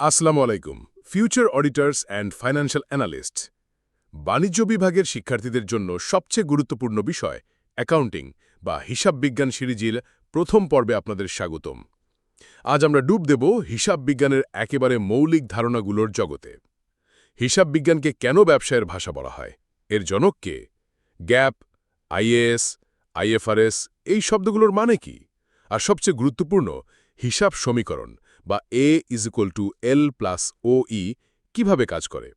আসসালামু আলাইকুম future auditors and financial analyst বাণিজ্য বিভাগের শিক্ষার্থীদের জন্য সবচেয়ে গুরুত্বপূর্ণ বিষয় অ্যাকাউন্টিং বা হিসাব বিজ্ঞান সিরিজের প্রথম পর্বে আপনাদের স্বাগতম। আজ আমরা ডুব দেব হিসাব বিজ্ঞানের একেবারে মৌলিক ধারণাগুলোর জগতে। হিসাব বিজ্ঞানকে কেন ব্যবসায়ের ভাষা বলা হয়? এর জনক কে? গ্যাপ, আইএএস, আইএফআরএস, এই শব্দগুলোর মানে কি? আর সবচেয়ে গুরুত্বপূর্ণ, হিসাব সমীকরণ। বা A is equal to L plus O E কীভাবে কাজ করে?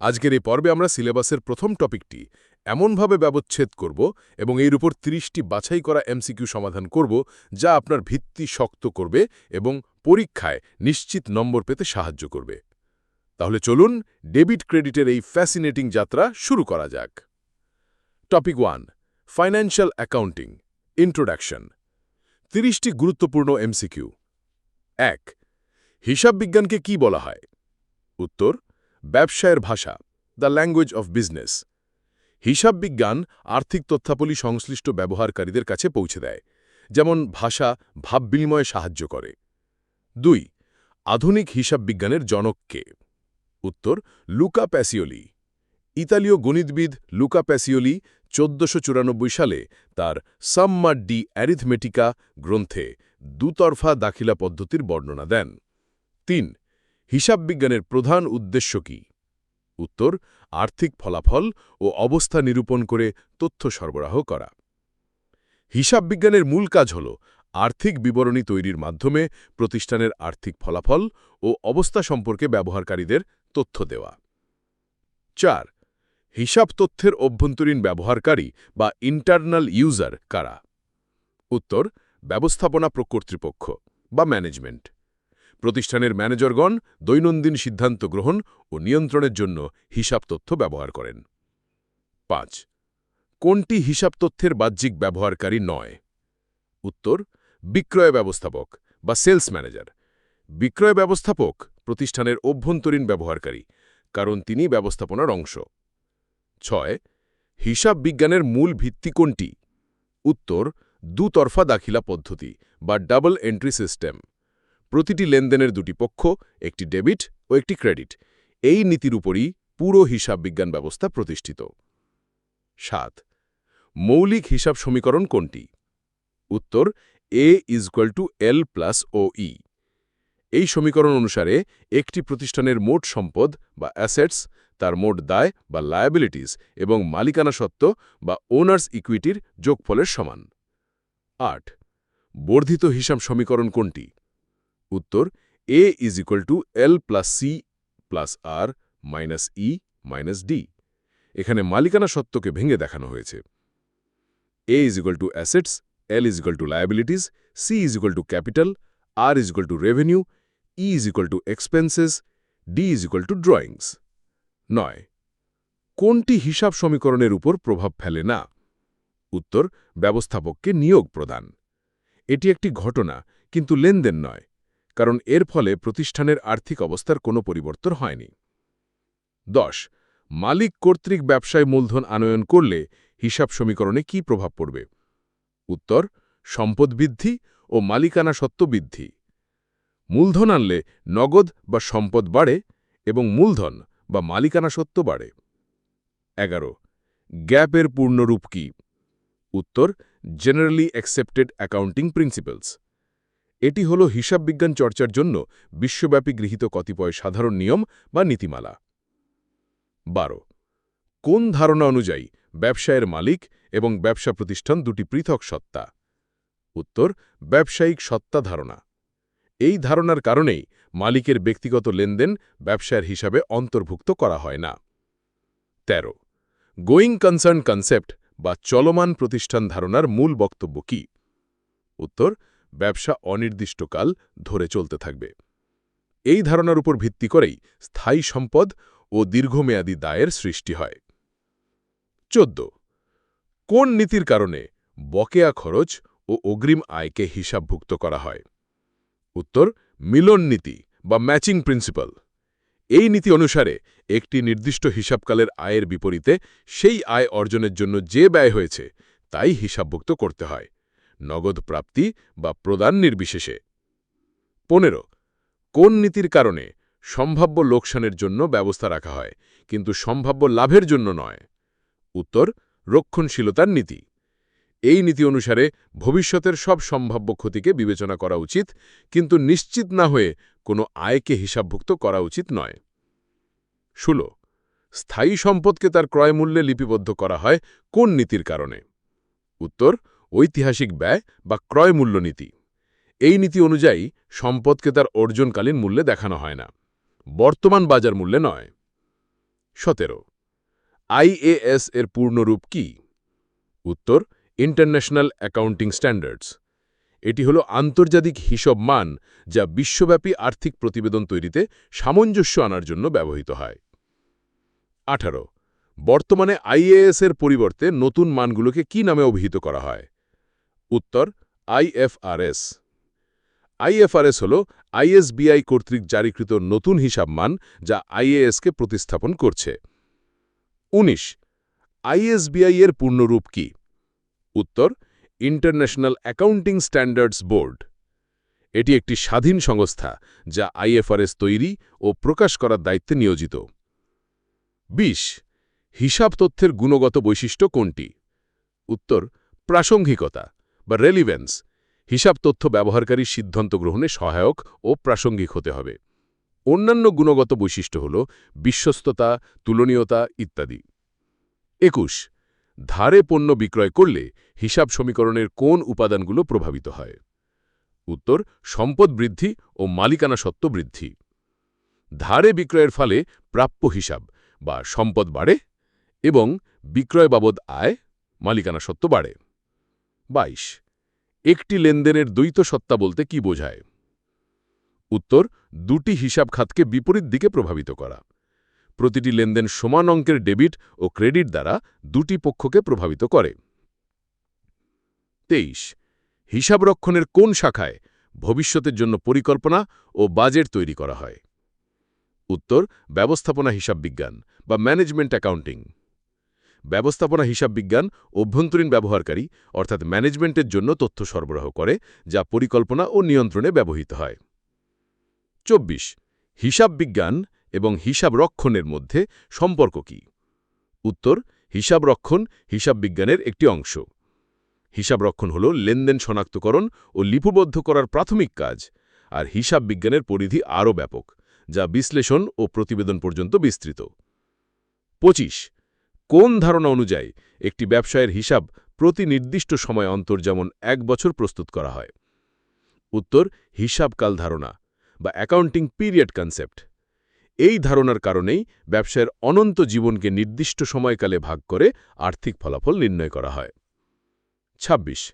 আজকের এই পর্বে আমরা সিলেবাসের প্রথম টপিকটি এমনভাবে ব্যবচ্ছেদ করব এবং এর উপর ৩০টি বাছাই করা এমসিকিউ সমাধান করব যা আপনার ভিত্তি শক্ত করবে এবং পরীক্ষায় নিশ্চিত নম্বর পেতে সাহায্য করবে। তাহলে চলুন ডেবিট ক্রেডিটের এই ফ্যাসিনেটিং যাত্রা শুরু করা যাক। Topic one financial accounting introduction তিরিশটি গুরুত্বপূর্ণ এমসিকিউ এক হিসাব বিজ্ঞানকে কি বলা হয়? উত্তর, ব্যবসায়ের ভাষা, দ্য ল্যাঙ্গুয়েজ অফ বিজনেস। হিসাব বিজ্ঞান আর্থিক তথ্যাবলী সংশ্লিষ্ট ব্যবহারকারীদের কাছে পৌঁছে দেয়, যেমন ভাষা ভাব বিনিময়ে সাহায্য করে। দুই, আধুনিক হিসাব বিজ্ঞানের জনক কে? উত্তর, লুকা প্যাসিওলি। ইতালীয় গণিতবিদ লুকা প্যাসিওলি চোদ্দশো সালে তার সাম্মা ডি অ্যারিথমেটিকা গ্রন্থে দুতরফা দাখিলা পদ্ধতির বর্ণনা দেন। তিন, হিসাব বিজ্ঞানের প্রধান উদ্দেশ্য কি? উত্তর, আর্থিক ফলাফল ও অবস্থা নিরূপণ করে তথ্য সরবরাহ করা। হিসাব বিজ্ঞানের মূল কাজ হল আর্থিক বিবরণী তৈরির মাধ্যমে প্রতিষ্ঠানের আর্থিক ফলাফল ও অবস্থা সম্পর্কে ব্যবহারকারীদের তথ্য দেওয়া। চার, হিসাব তথ্যের অভ্যন্তরীণ ব্যবহারকারী বা ইন্টারনাল ইউজার কারা? উত্তর ব্যবস্থাপনা প্রকর্তৃপক্ষ বা ম্যানেজমেন্ট। প্রতিষ্ঠানের ম্যানেজারগণ দৈনন্দিন সিদ্ধান্ত গ্রহণ ও নিয়ন্ত্রণের জন্য হিসাব তথ্য ব্যবহার করেন। পাঁচ, কোনটি হিসাব তথ্যের বাহ্যিক ব্যবহারকারী নয়? উত্তর, বিক্রয় ব্যবস্থাপক বা সেলস ম্যানেজার। বিক্রয় ব্যবস্থাপক প্রতিষ্ঠানের অভ্যন্তরীণ ব্যবহারকারী, কারণ তিনি ব্যবস্থাপনার অংশ। ছয়, হিসাব বিজ্ঞানের মূল ভিত্তি কোনটি? উত্তর দুতরফা দাখিলা পদ্ধতি বা ডাবল এন্ট্রি সিস্টেম। প্রতিটি লেনদেনের দুটি পক্ষ, একটি ডেবিট ও একটি ক্রেডিট। এই নীতির উপরই পুরো হিসাব বিজ্ঞান ব্যবস্থা প্রতিষ্ঠিত। সাত, মৌলিক হিসাব সমীকরণ কোনটি? উত্তর A equal to L plus O E এই সমীকরণ অনুসারে একটি প্রতিষ্ঠানের মোট সম্পদ বা অ্যাসেটস তার মোট দায় বা লায়াবিলিটিস এবং মালিকানা সত্ত্ব বা ওনার্স ইকুইটির যোগফলের সমান। আট। বর্ধিত হিসাব সমীকরণ কোনটি? উত্তর A is equal to L plus C plus R minus E minus D এখানে মালিকানা সত্ত্বকে ভেঙে দেখানো হয়েছে। A is equal to assets L is equal to liabilities C is equal to capital R is equal to revenue E is equal to expenses D is equal to drawings নয়। কোনটি হিসাব সমীকরণের উপর প্রভাব ফেলে না? উত্তর ব্যবস্থাপককে নিয়োগ প্রদান। এটি একটি ঘটনা, কিন্তু লেনদেন নয়, কারণ এর ফলে প্রতিষ্ঠানের আর্থিক অবস্থার কোনো পরিবর্তন হয়নি। দশ, মালিক কর্তৃক ব্যবসায় মূলধন আনয়ন করলে হিসাব সমীকরণে কি প্রভাব পড়বে? উত্তর, সম্পদ বৃদ্ধি ও মালিকানা সত্ত্ব বৃদ্ধি। মূলধন আনলে নগদ বা সম্পদ বাড়ে এবং মূলধন বা মালিকানা সত্ত্ব বাড়ে। এগারো, গ্যাপের পূর্ণরূপ কি? উত্তর জেনারেলি অ্যাকসেপ্টেড অ্যাকাউন্টিং প্রিন্সিপালস এটি হল হিসাববিজ্ঞান চর্চার জন্য বিশ্বব্যাপী গৃহীত কতিপয় সাধারণ নিয়ম বা নীতিমালা। বারো, কোন ধারণা অনুযায়ী ব্যবসায়ের মালিক এবং ব্যবসা প্রতিষ্ঠান দুটি পৃথক সত্তা? উত্তর, ব্যবসায়িক সত্তা ধারণা। এই ধারণার কারণেই মালিকের ব্যক্তিগত লেনদেন ব্যবসায়ের হিসাবে অন্তর্ভুক্ত করা হয় না। ১৩ গোয়িং কনসার্ন কনসেপ্ট বা চলমান প্রতিষ্ঠান ধারণার মূল বক্তব্য কি? উত্তর, ব্যবসা অনির্দিষ্টকাল ধরে চলতে থাকবে। এই ধারণার উপর ভিত্তি করেই স্থায়ী সম্পদ ও দীর্ঘমেয়াদী দায়ের সৃষ্টি হয়। চোদ্দ, কোন নীতির কারণে বকেয়া খরচ ও অগ্রিম আয়কে হিসাবভুক্ত করা হয়? উত্তর, মিলন নীতি বা ম্যাচিং প্রিন্সিপাল। এই নীতি অনুসারে একটি নির্দিষ্ট হিসাবকালের আয়ের বিপরীতে সেই আয় অর্জনের জন্য যে ব্যয় হয়েছে, তাই হিসাবভুক্ত করতে হয়, নগদ প্রাপ্তি বা প্রদান নির্বিশেষে। পনেরো, কোন নীতির কারণে সম্ভাব্য লোকসানের জন্য ব্যবস্থা রাখা হয়, কিন্তু সম্ভাব্য লাভের জন্য নয়? উত্তর, রক্ষণশীলতার নীতি। এই নীতি অনুসারে ভবিষ্যতের সব সম্ভাব্য ক্ষতিকে বিবেচনা করা উচিত, কিন্তু নিশ্চিত না হয়ে কোনো আয়কে হিসাবভুক্ত করা উচিত নয়। ষোলো। স্থায়ী সম্পদকে তার ক্রয়মূল্যে লিপিবদ্ধ করা হয় কোন নীতির কারণে? উত্তর, ঐতিহাসিক ব্যয় বা ক্রয়মূল্য নীতি। এই নীতি অনুযায়ী সম্পদকে তার অর্জনকালীন মূল্যে দেখানো হয় না, বর্তমান বাজার মূল্যে নয়। সতেরো। আইএএস এর পূর্ণরূপ কি? উত্তর ইন্টারন্যাশনাল অ্যাকাউন্টিং স্ট্যান্ডার্ডস এটি হল আন্তর্জাতিক হিসব মান যা বিশ্বব্যাপী আর্থিক প্রতিবেদন তৈরিতে সামঞ্জস্য আনার জন্য ব্যবহৃত হয়। আঠারো, বর্তমানে আইএএস এর পরিবর্তে নতুন মানগুলোকে কি নামে অভিহিত করা হয়? উত্তর আইএফআরএস আইএফআরএস হল আইএসবিআই কর্তৃক জারিকৃত নতুন হিসাব মান যা আইএএসকে প্রতিস্থাপন করছে। ১৯ আইএসবিআই এর পূর্ণরূপ কি? উত্তর ইন্টারন্যাশনাল অ্যাকাউন্টিং স্ট্যান্ডার্ডস বোর্ড এটি একটি স্বাধীন সংস্থা যা আইএফআরএস তৈরি ও প্রকাশ করার দায়িত্বে নিয়োজিত। ২০ হিসাব তথ্যের গুণগত বৈশিষ্ট্য কোনটি? উত্তর, প্রাসঙ্গিকতা বা রেলিভেন্স হিসাব তথ্য ব্যবহারকারী সিদ্ধান্ত গ্রহণে সহায়ক ও প্রাসঙ্গিক হতে হবে। অন্যান্য গুণগত বৈশিষ্ট্য হল বিশ্বস্ততা, তুলনীয়তা ইত্যাদি। একুশ ধারে পণ্য বিক্রয় করলে হিসাব সমীকরণের কোন উপাদানগুলো প্রভাবিত হয়? উত্তর, সম্পদ বৃদ্ধি ও মালিকানা সত্ত্ব বৃদ্ধি। ধারে বিক্রয়ের ফলে প্রাপ্য হিসাব বা সম্পদ বাড়ে এবং বিক্রয় বাবদ আয়, মালিকানা সত্ত্ব বাড়ে। ২২ একটি লেনদেনের দ্বৈত সত্তা বলতে কি বোঝায়? উত্তর, দুটি হিসাব খাতকে বিপরীত দিকে প্রভাবিত করা। প্রতিটি লেনদেন সমান অঙ্কের ডেবিট ও ক্রেডিট দ্বারা দুটি পক্ষকে প্রভাবিত করে। তেইশ, হিসাব রক্ষণের কোন শাখায় ভবিষ্যতের জন্য পরিকল্পনা ও বাজেট তৈরি করা হয়? উত্তর, ব্যবস্থাপনা হিসাব বিজ্ঞান বা ম্যানেজমেন্ট অ্যাকাউন্টিং। ব্যবস্থাপনা হিসাব বিজ্ঞান অভ্যন্তরীণ ব্যবহারকারী, অর্থাৎ ম্যানেজমেন্টের জন্য তথ্য সরবরাহ করে, যা পরিকল্পনা ও নিয়ন্ত্রণে ব্যবহৃত হয়। চব্বিশ, হিসাব বিজ্ঞান এবং হিসাব রক্ষণের মধ্যে সম্পর্ক কি? উত্তর হিসাব রক্ষণ হিসাব বিজ্ঞানের একটি অংশ। হিসাব রক্ষণ হল লেনদেন শনাক্তকরণ ও লিপিবদ্ধ করার প্রাথমিক কাজ, আর হিসাব বিজ্ঞানের পরিধি আরও ব্যাপক, যা বিশ্লেষণ ও প্রতিবেদন পর্যন্ত বিস্তৃত। ২৫ কোন ধারণা অনুযায়ী একটি ব্যবসায়ের হিসাব প্রতি নির্দিষ্ট সময় অন্তর যেমন এক বছর প্রস্তুত করা হয়? উত্তর, হিসাবকাল ধারণা বা অ্যাকাউন্টিং পিরিয়ড কনসেপ্ট। এই ধারণার কারণেই ব্যবসায়ের অনন্ত জীবনকে নির্দিষ্ট সময়কালে ভাগ করে আর্থিক ফলাফল নির্ণয় করা হয়। ২৬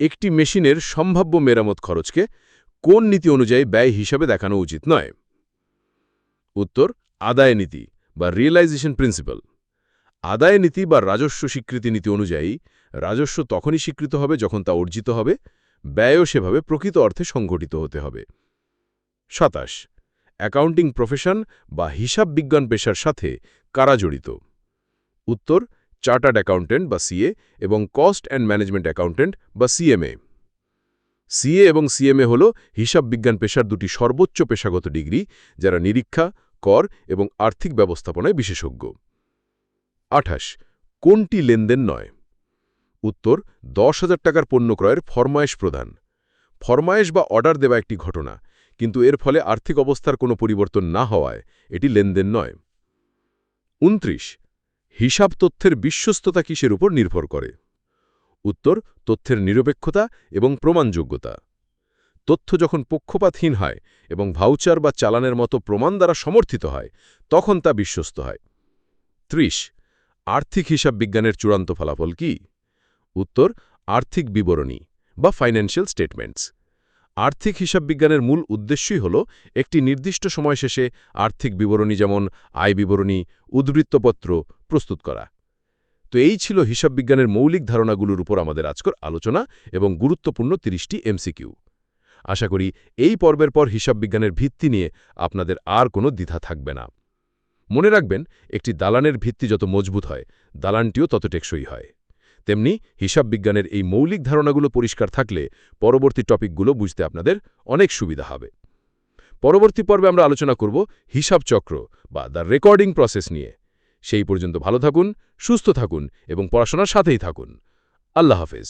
একটি মেশিনের সম্ভাব্য মেরামত খরচকে কোন নীতি অনুযায়ী ব্যয় হিসাবে দেখানো উচিত নয়? উত্তর, আদায় নীতি বা রিয়েলাইজেশন প্রিন্সিপাল আদায় নীতি বা রাজস্ব স্বীকৃতি নীতি অনুযায়ী রাজস্ব তখনই স্বীকৃত হবে যখন তা অর্জিত হবে, ব্যয়ও সেভাবে প্রকৃত অর্থে সংঘটিত হতে হবে। সাতাশ। অ্যাকাউন্টিং প্রফেশন বা হিসাব বিজ্ঞান পেশার সাথে কারা জড়িত? উত্তর, চার্টার্ড অ্যাকাউন্টেন্ট বা সিএ এবং কস্ট অ্যান্ড ম্যানেজমেন্ট অ্যাকাউন্টেন্ট বা সিএমএ সিএ এবং সিএমএ হল হিসাব বিজ্ঞান পেশার দুটি সর্বোচ্চ পেশাগত ডিগ্রি যারা নিরীক্ষা, কর এবং আর্থিক ব্যবস্থাপনায় বিশেষজ্ঞ। আঠাশ, কোনটি লেনদেন নয়? উত্তর, দশ হাজার টাকার পণ্য ক্রয়ের ফরমায়েশ প্রদান। ফরমায়েশ বা অর্ডার দেওয়া একটি ঘটনা কিন্তু এর ফলে আর্থিক অবস্থার কোনো পরিবর্তন না হওয়ায় এটি লেনদেন নয়। উনত্রিশ, হিসাব তথ্যের বিশ্বস্ততা কিসের উপর নির্ভর করে? উত্তর, তথ্যের নিরপেক্ষতা এবং প্রমাণযোগ্যতা। তথ্য যখন পক্ষপাতহীন হয় এবং ভাউচার বা চালানের মতো প্রমাণ দ্বারা সমর্থিত হয়, তখন তা বিশ্বস্ত হয়। ত্রিশ, আর্থিক হিসাব বিজ্ঞানের চূড়ান্ত ফলাফল কি? উত্তর, আর্থিক বিবরণী বা ফাইন্যান্সিয়াল স্টেটমেন্টস আর্থিক হিসাব বিজ্ঞানের মূল উদ্দেশ্যই হল একটি নির্দিষ্ট সময় শেষে আর্থিক বিবরণী যেমন আয় বিবরণী উদ্বৃত্তপত্র প্রস্তুত করা। তো এই ছিল হিসাব বিজ্ঞানের মৌলিক ধারণাগুলোর উপর আমাদের আজকের আলোচনা এবং গুরুত্বপূর্ণ তিরিশটি এমসিকিউ। আশা করি এই পর্বের পর হিসাব বিজ্ঞানের ভিত্তি নিয়ে আপনাদের আর কোনো দ্বিধা থাকবে না। মনে রাখবেন, একটি দালানের ভিত্তি যত মজবুত হয়, দালানটিও তত টেকসই হয়। তেমনি হিসাব বিজ্ঞানের এই মৌলিক ধারণাগুলো পরিষ্কার থাকলে পরবর্তী টপিকগুলো বুঝতে আপনাদের অনেক সুবিধা হবে। পরবর্তী পর্বে আমরা আলোচনা করব হিসাব চক্র বা দ্য রেকর্ডিং প্রসেস নিয়ে। সেই পর্যন্ত ভালো থাকুন, সুস্থ থাকুন এবং পড়াশোনার সাথেই থাকুন। আল্লাহ হাফেজ।